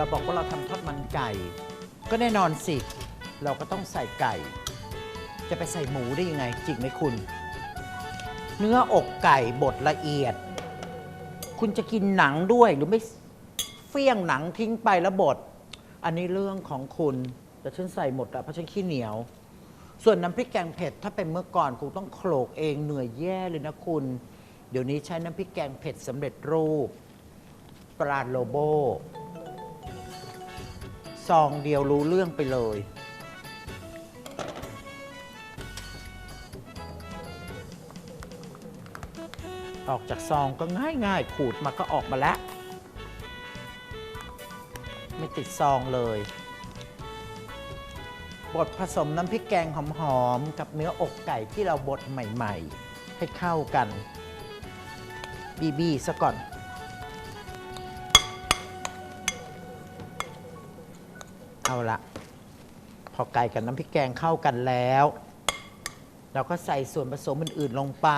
ราบอกว่าเราทำทอดมันไก่ ก็แน่นอนสิ เราก็ต้องใส่ไก่ จะไปใส่หมูได้ยังไงจริงไหมคุณ เนื้ออกไก่บดละเอียด คุณจะกินหนังด้วยหรือไม่เฟี้ยงหนังทิ้งไปแล้วบดอันนี้เรื่องของคุณแต่ฉันใส่หมดอะเพราะฉันขี้เหนียว ส่วนน้ำพริกแกงเผ็ดถ้าเป็นเมื่อก่อนคงต้องโขลกเองเหนื่อยแย่เลยนะคุณ เดี๋ยวนี้ใช้น้ำพริกแกงเผ็ดสำเร็จรูปปลาโลโบ ซองเดียวรู้เรื่องไปเลย ออกจากซองก็ง่ายง่ายๆขูดมาก็ออกมาแล้ว ไม่ติดซองเลยบดผสมน้ำพริกแกงหอมๆ กับเนื้ออกไก่ที่เราบดใหม่ๆ ให้เข้ากัน บีบีซะก่อน เอาละพอไก่กับน้ำพริกแกงเข้ากันแล้ว เราก็ใส่ส่วนผสมอื่นๆลงไป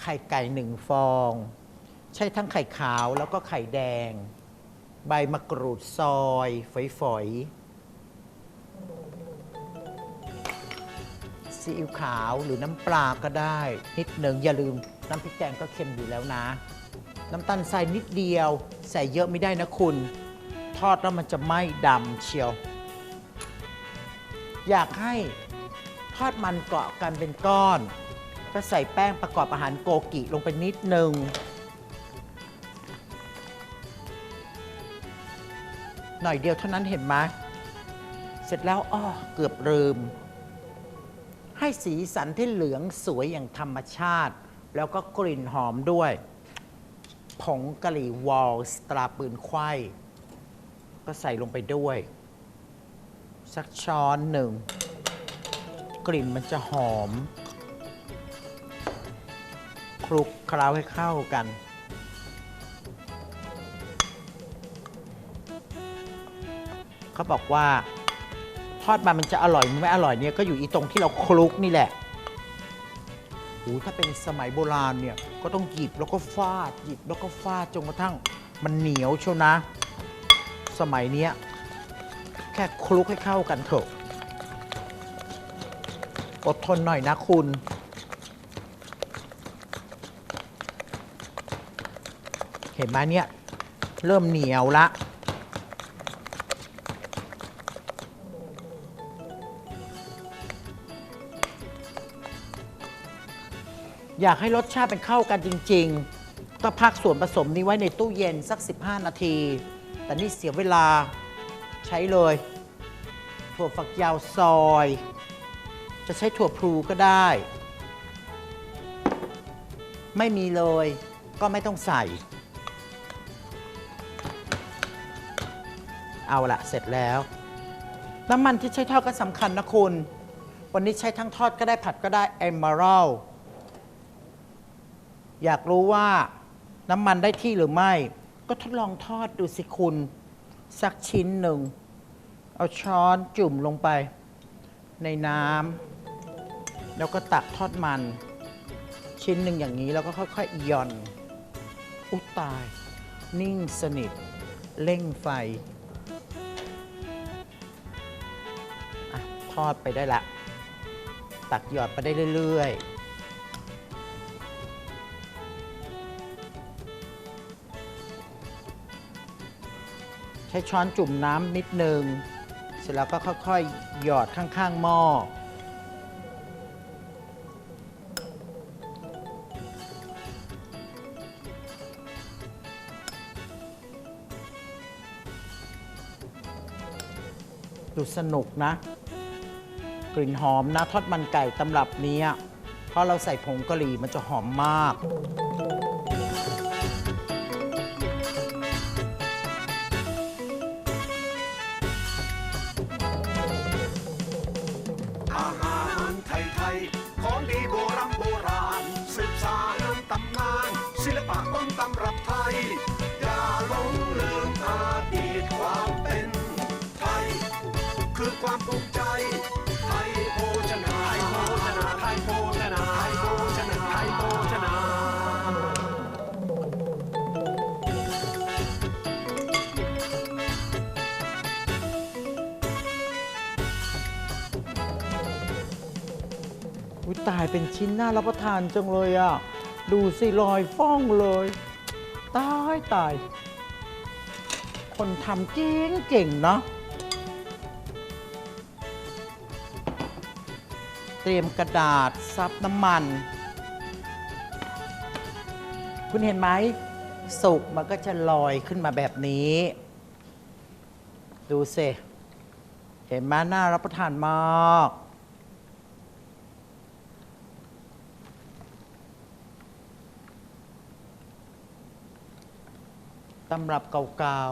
ไข่ไก่หนึ่งฟอง ใช้ทั้งไข่ขาวแล้วก็ไข่แดง ใบมะกรูดซอยฝอยๆซีอิ๊วขาวหรือน้ำปลาก็ได้ นิดหนึ่งอย่าลืมน้ำพริกแกงก็เค็มอยู่แล้วนะ น้ำตาลทรายนิดเดียว ใส่เยอะไม่ได้นะคุณ ทอดแล้วมันจะไหม้ดำเชียว อยากให้ทอดมันเกาะกันเป็นก้อน ก็ใส่แป้งประกอบอาหารโกกิลงไปนิดหนึ่งหน่อยเดียวเท่านั้นเห็นไหมเสร็จแล้วอ้อเกือบลืม ให้สีสันที่เหลืองสวยอย่างธรรมชาติ แล้วก็กลิ่นหอมด้วย ผงกะหรี่วอลสตราปืนไขว้ ก็ใส่ลงไปด้วย สักช้อนหนึ่ง กลิ่นมันจะหอม คลุกเคล้าให้เข้ากัน เขาบอกว่า ทอดมามันจะอร่อยหรือไม่อร่อยเนี่ยก็อยู่อีตรงที่เราคลุกนี่แหละโอ้ถ้าเป็นสมัยโบราณเนี่ย ก็ต้องหยิบแล้วก็ฟาดหยิบแล้วก็ฟาดจนกระทั่งมันเหนียวเชียวนะ สมัยนี้แค่คลุกให้เข้ากันเถอะ อดทนหน่อยนะคุณ เห็นไหมเนี่ย เริ่มเหนียวละอยากให้รสชาติเป็นเข้ากันจริง ๆ ก็พักส่วนผสมนี้ไว้ในตู้เย็นสัก 15 นาที แต่นี่เสียเวลาใช้เลย ถั่วฝักยาวซอย จะใช้ถั่วพลูก็ได้ ไม่มีเลยก็ไม่ต้องใส่ เอาละเสร็จแล้ว น้ำมันที่ใช้ทอดก็สำคัญนะคุณ วันนี้ใช้ทั้งทอดก็ได้ผัดก็ได้ Emerald อยากรู้ว่าน้ำมันได้ที่หรือไม่ ก็ทดลองทอดดูสิคุณ สักชิ้นหนึ่ง เอาช้อนจุ่มลงไป ในน้ำแล้วก็ตักทอดมัน ชิ้นหนึ่งอย่างนี้แล้วก็ค่อยๆหย่อนอุยตาย นิ่งสนิท เร่งไฟอะทอดไปได้ละ ตักหยอดไปได้เรื่อย ๆ ใช้ช้อนจุ่มน้ำนิดนึง เสร็จแล้วก็ค่อยๆ หยอดข้างๆหม้อ ดูสนุกนะ กลิ่นหอมนะ ทอดมันไก่ตำรับนี้อเพราะเราใส่ผงกะหรี่มันจะหอมมาก อุ้ยตายเป็นชิ้นน่ารับประทานจังเลยอะ ดูสิลอยฟ้องเลย ตายตาย คนทำเก่งเก่งเนาะเตรียมกระดาษซับน้ำมัน คุณเห็นไหมสุกมันก็จะลอยขึ้นมาแบบนี้ ดูสิเห็นไหมน่ารับประทานมาก ตำรับเก่า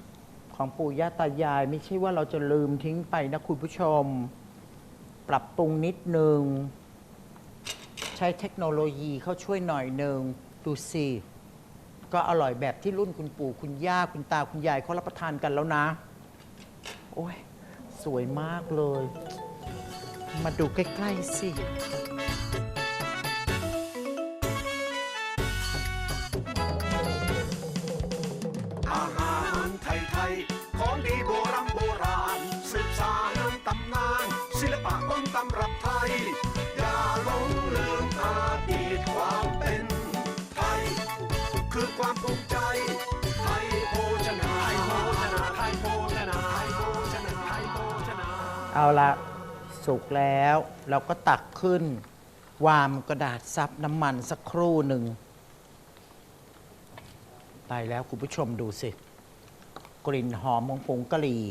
ๆ ของปู่ย่าตายาย ไม่ใช่ว่าเราจะลืมทิ้งไปนะคุณผู้ชม ปรับปรุงนิดนึง ใช้เทคโนโลยีเข้าช่วยหน่อยหนึ่งดูสิก็อร่อยแบบที่รุ่นคุณปู่คุณย่าคุณตาคุณยายเขารับประทานกันแล้วนะ โอ้ย สวยมากเลย มาดูใกล้ ๆ สิ เอาละสุกแล้ว เราก็ตักขึ้น วางกระดาษซับน้ำมันสักครู่หนึ่งตายแล้วคุณผู้ชมดูสิ กลิ่นหอมของผงกะหรี่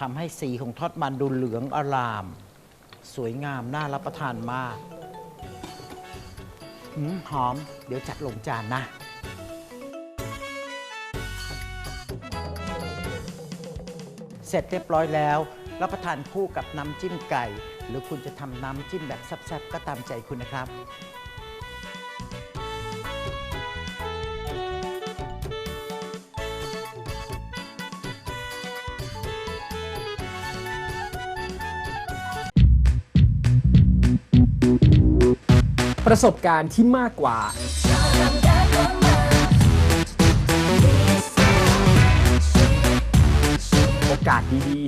ทำให้สีของทอดมันดูเหลืองอาราม สวยงามน่ารับประทานมากหืมหอม เดี๋ยวจัดลงจานนะเสร็จเรียบร้อยแล้ว รับประทานคู่กับน้ำจิ้มไก่ หรือคุณจะทำน้ำจิ้มแบบแซ่บๆก็ตามใจคุณนะครับประสบการณ์ที่มากกว่า โอกาสดีๆ